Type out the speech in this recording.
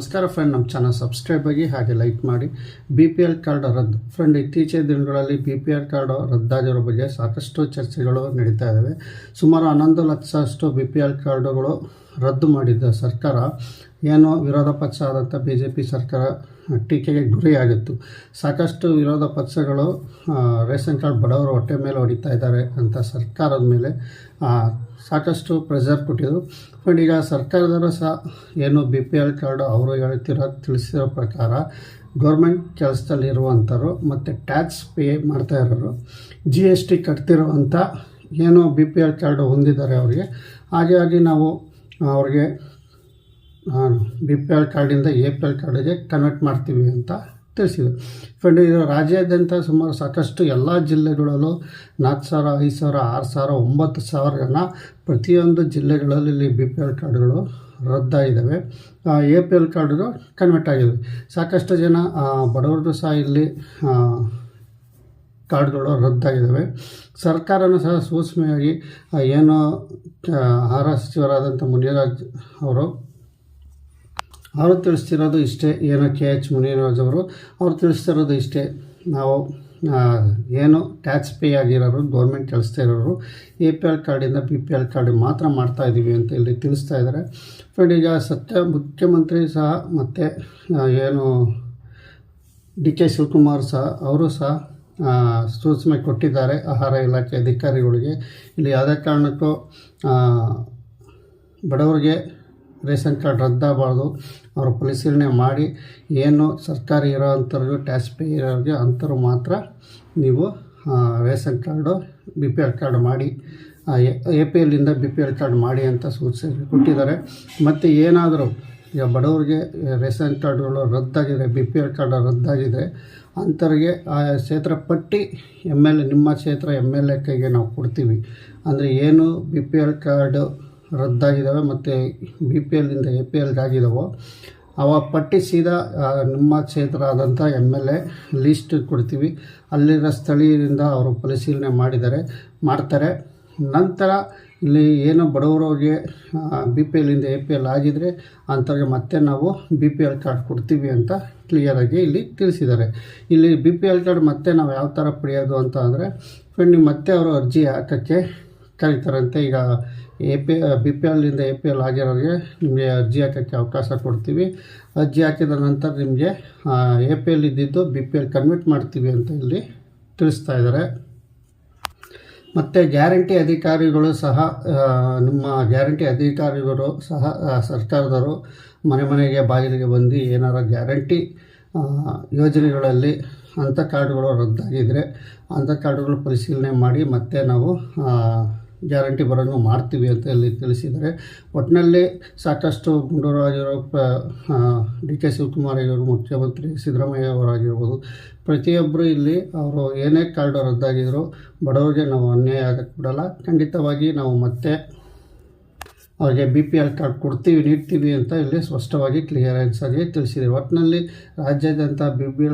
ನಮಸ್ಕಾರ ಫ್ರೆಂಡ್ ನಮ್ಮ channel subscribe ಆಗಿ ಹಾಗೆ ಲೈಕ್ ಮಾಡಿ. ಬಿ ಪಿ ಎಲ್ ಕಾರ್ಡ್ ರದ್ದು. ಫ್ರೆಂಡ್ ಇತ್ತೀಚಿನ ದಿನಗಳಲ್ಲಿ ಬಿ ಪಿ ಎಲ್ ಕಾರ್ಡ್ ರದ್ದಾಗಿರೋ ಬಗ್ಗೆ ಸಾಕಷ್ಟು ಚರ್ಚೆಗಳು ನಡೀತಾ ಇದ್ದಾವೆ ಸುಮಾರು ಹನ್ನೊಂದು ಲಕ್ಷಷ್ಟು ಬಿ ಪಿ ಎಲ್ ಕಾರ್ಡುಗಳು ರದ್ದು ಮಾಡಿದ್ದ ಸರ್ಕಾರ ಏನೋ ವಿರೋಧ ಪಕ್ಷ ಆದಂಥ ಬಿ ಜೆ ಪಿ ಸರ್ಕಾರ ಟೀಕೆಗೆ ಗುರಿಯಾಗಿತ್ತು. ಸಾಕಷ್ಟು ವಿರೋಧ ಪಕ್ಷಗಳು ರೇಷನ್ ಕಾರ್ಡ್ ಬಡವರು ಹೊಟ್ಟೆ ಮೇಲೆ ಹೊಡಿತಾ ಇದ್ದಾರೆ ಅಂತ ಸರ್ಕಾರದ ಮೇಲೆ ಸಾಕಷ್ಟು ಪ್ರೆಷರ್ ಕೊಟ್ಟಿದ್ರು. ಬಟ್ ಈಗ ಸರ್ಕಾರದವರು ಸಹ ಏನು ಬಿ ಪಿ ಎಲ್ ಕಾರ್ಡು ಅವರು ಹೇಳ್ತಿರೋ ತಿಳಿಸಿರೋ ಪ್ರಕಾರ ಗೌರ್ಮೆಂಟ್ ಕೆಲಸದಲ್ಲಿರುವಂಥವ್ರು ಮತ್ತು ಟ್ಯಾಕ್ಸ್ ಪೇ ಮಾಡ್ತಾ ಇರೋರು, ಜಿ ಎಸ್ ಟಿ ಕಟ್ತಿರುವಂಥ ಏನೋ ಬಿ ಪಿ ಎಲ್ ಕಾರ್ಡು ಹೊಂದಿದ್ದಾರೆ ಅವರಿಗೆ. ಹಾಗಾಗಿ ನಾವು ಅವ್ರಿಗೆ ಬಿ ಪಿ ಎಲ್ ಕಾರ್ಡಿಂದ ಎ ಪಿ ಎಲ್ ಕಾರ್ಡಿಗೆ ಕನ್ವರ್ಟ್ ಮಾಡ್ತೀವಿ ಅಂತ ತಿಳಿಸಿದರು. ಫ್ರೆಂಡ್ ಇದು ರಾಜ್ಯಾದ್ಯಂತ ಸುಮಾರು ಸಾಕಷ್ಟು ಎಲ್ಲ ಜಿಲ್ಲೆಗಳಲ್ಲೂ ನಾಲ್ಕು ಸಾವಿರ, ಐದು ಸಾವಿರ, ಆರು ಸಾವಿರ, ಒಂಬತ್ತು ಸಾವಿರ ಜನ ಪ್ರತಿಯೊಂದು ಜಿಲ್ಲೆಗಳಲ್ಲಿ ಇಲ್ಲಿ ಬಿ ಪಿ ಎಲ್ ಕಾರ್ಡ್ಗಳು ರದ್ದಾಗಿದ್ದಾವೆ. ಎ ಪಿ ಎಲ್ ಕಾರ್ಡ್ಗಳು ಕನ್ವರ್ಟ್ ಆಗಿದೆ ಸಾಕಷ್ಟು ಜನ ಬಡವ್ರದ್ದು ಸಹ ಇಲ್ಲಿ ಕಾರ್ಡ್ಗಳು ರದ್ದಾಗಿದ್ದಾವೆ. ಸರ್ಕಾರನೂ ಸಹ ಸೂಕ್ಷ್ಮವಾಗಿ ಆ, ಏನು ಆಹಾರ ಸಚಿವರಾದಂಥ ಮುನಿರಾಜ್ ಅವರು ಅವರು ತಿಳಿಸ್ತಿರೋದು ಇಷ್ಟೇ. ಏನು ಕೆ ಎಚ್ ಮುನಿರಾಜ್ ಅವರು ಅವ್ರು ತಿಳಿಸ್ತಿರೋದು ಇಷ್ಟೇ. ನಾವು ಏನು ಟ್ಯಾಕ್ಸ್ ಪೇ ಆಗಿರೋರು ಗೌರ್ಮೆಂಟ್ ಕೆಲಸ್ತಾ ಇರೋರು ಎ ಪಿ ಎಲ್ ಕಾರ್ಡಿಂದ ಬಿ ಪಿ ಎಲ್ ಕಾರ್ಡ್ ಮಾತ್ರ ಮಾಡ್ತಾ ಇದ್ದೀವಿ ಅಂತ ಇಲ್ಲಿ ತಿಳಿಸ್ತಾ ಇದ್ದಾರೆ. ಫ್ರೆಂಡ್ ಈಗ ಸತ್ಯ ಮುಖ್ಯಮಂತ್ರಿ ಸಹ ಮತ್ತು ಏನು ಡಿ ಕೆ ಶಿವಕುಮಾರ್ ಸಹ ಅವರು ಸಹ ಸೂಚನೆ ಕೊಟ್ಟಿದ್ದಾರೆ ಆಹಾರ ಇಲಾಖೆ ಅಧಿಕಾರಿಗಳಿಗೆ. ಇಲ್ಲಿ ಯಾವುದೇ ಕಾರಣಕ್ಕೂ ಬಡವರಿಗೆ ರೇಷನ್ ಕಾರ್ಡ್ ರದ್ದಾಗಬಾರ್ದು. ಅವರು ಪರಿಶೀಲನೆ ಮಾಡಿ, ಏನು ಸರ್ಕಾರಿ ಇರೋ ಅಂಥವ್ರಿಗೆ, ಟ್ಯಾಕ್ಸ್ ಪೇ ಇರೋರಿಗೆ ಅಂಥವ್ರು ಮಾತ್ರ ನೀವು ration card, B P L card ಮಾಡಿ ಎ ಪಿ ಎಲ್ಲಿಂದ ಬಿ ಪಿ ಎಲ್ ಕಾರ್ಡ್ ಮಾಡಿ ಅಂತ ಸೂಚಿಸಿ ಕೊಟ್ಟಿದ್ದಾರೆ. ಮತ್ತು ಏನಾದರೂ ಈಗ ಬಡವರಿಗೆ ರೇಷನ್ ಕಾರ್ಡ್ಗಳು ರದ್ದಾಗಿದೆ, ಬಿ ಪಿ ಎಲ್ ಕಾರ್ಡ್ ರದ್ದಾಗಿದೆ. ಅಂಥವ್ರಿಗೆ ಆ, ಕ್ಷೇತ್ರ ಪಟ್ಟಿ ಎಂ ಎಲ್ ಎ, ನಿಮ್ಮ ಕ್ಷೇತ್ರ ಎಂ ಎಲ್ ಎ ಕೈಗೆ ನಾವು ಕೊಡ್ತೀವಿ. ಅಂದರೆ ಏನು ಬಿ ಪಿ ಎಲ್ ಕಾರ್ಡು ರದ್ದಾಗಿದ್ದಾವೆ ಮತ್ತು ಬಿ ಪಿ ಎಲ್ಲಿಂದ ಎ ಪಿ ಎಲ್ಗೆ ಆಗಿದ್ದಾವೋ ಅವ ಪಟ್ಟಿ ಸೀದಾ ನಿಮ್ಮ ಕ್ಷೇತ್ರ ಆದಂಥ ಎಂ ಎಲ್ ಎ ಲೀಸ್ಟ್ ಕೊಡ್ತೀವಿ. ಅಲ್ಲಿರೋ ಸ್ಥಳೀಯರಿಂದ ಅವರು ಪರಿಶೀಲನೆ ಮಾಡಿದ್ದಾರೆ ಮಾಡ್ತಾರೆ. ನಂತರ ಇಲ್ಲಿ ಏನು ಬಡವರಿಗೆ ಬಿ ಪಿ ಎಲ್ಲಿಂದ ಎ ಪಿ ಎಲ್ ಆಗಿದ್ದರೆ ಅಂಥವ್ರಿಗೆ ಮತ್ತೆ ನಾವು ಬಿ ಪಿ ಎಲ್ ಕಾರ್ಡ್ ಕೊಡ್ತೀವಿ ಅಂತ ಕ್ಲಿಯರಾಗಿ ಇಲ್ಲಿ ತಿಳಿಸಿದ್ದಾರೆ. ಇಲ್ಲಿ ಬಿ ಪಿ ಎಲ್ ಕಾರ್ಡ್ ಮತ್ತೆ ನಾವು ಯಾವ ಥರ ಪಡೆಯೋದು ಅಂತ ಅಂದರೆ ಫ್ರೆಂಡ್ ನೀವು ಮತ್ತೆ ಅವರು ಅರ್ಜಿ ಹಾಕೋಕ್ಕೆ ಕರೀತಾರಂತೆ. ಈಗ ಎ ಪಿ ಬಿ ಪಿ ಎಲ್ಲಿಂದ ಎ ಪಿ ಎಲ್ ಆಗಿರೋರಿಗೆ ನಿಮಗೆ ಅರ್ಜಿ ಹಾಕೋಕ್ಕೆ ಅವಕಾಶ ಕೊಡ್ತೀವಿ. ಅರ್ಜಿ ಹಾಕಿದ ನಂತರ ನಿಮಗೆ ಎ ಪಿ ಎಲ್ ಇದ್ದಿದ್ದು ಬಿ ಪಿ ಎಲ್ ಕನ್ವರ್ಟ್ ಮಾಡ್ತೀವಿ ಅಂತ ಇಲ್ಲಿ ತಿಳಿಸ್ತಾ ಇದ್ದಾರೆ. ಮತ್ತು ಗ್ಯಾರಂಟಿ ಅಧಿಕಾರಿಗಳು ಸಹ ನಿಮ್ಮ ಗ್ಯಾರಂಟಿ ಅಧಿಕಾರಿಗಳು ಸಹ ಸರ್ಕಾರದವರು ಮನೆ ಮನೆಗೆ ಬಾಗಿಲಿಗೆ ಬಂದು ಏನಾರ ಗ್ಯಾರಂಟಿ ಯೋಜನೆಗಳಲ್ಲಿ ಅಂಥ ಕಾರ್ಡುಗಳು ರದ್ದಾಗಿದ್ದರೆ ಅಂಥ ಕಾರ್ಡುಗಳು ಪರಿಶೀಲನೆ ಮಾಡಿ ಮತ್ತೆ ನಾವು ಗ್ಯಾರಂಟಿ ಬರೋಂಗೆ ಮಾಡ್ತೀವಿ ಅಂತ ಇಲ್ಲಿ ತಿಳಿಸಿದರೆ ಒಟ್ಟಿನಲ್ಲಿ ಸಾಕಷ್ಟು ಗುಂಡೂರಾಗಿರೋ ಪ ಡಿ ಕೆ ಶಿವಕುಮಾರ್ ಆಗಿರೋ ಮುಖ್ಯಮಂತ್ರಿ ಸಿದ್ದರಾಮಯ್ಯ ಅವರಾಗಿರ್ಬೋದು ಪ್ರತಿಯೊಬ್ಬರು ಇಲ್ಲಿ ಅವರು ಏನೇ ಕಾರ್ಡ್ ರದ್ದಾಗಿದ್ರು ಬಡವರಿಗೆ ನಾವು ಅನ್ಯಾಯ ಆಗಕ್ಕೆ ಬಿಡಲ್ಲ. ಖಂಡಿತವಾಗಿ ನಾವು ಮತ್ತೆ ಅವ್ರಿಗೆ ಬಿ ಪಿ ಎಲ್ ಕಾರ್ಡ್ ಕೊಡ್ತೀವಿ, ನೀಡ್ತೀವಿ ಅಂತ ಇಲ್ಲಿ ಸ್ಪಷ್ಟವಾಗಿ ಕ್ಲಿಯರೆನ್ಸ್ ಆಗಿ ತಿಳಿಸಿದೆ. ಒಟ್ಟಿನಲ್ಲಿ ರಾಜ್ಯಾದ್ಯಂತ ಬಿ ಪಿ ಎಲ್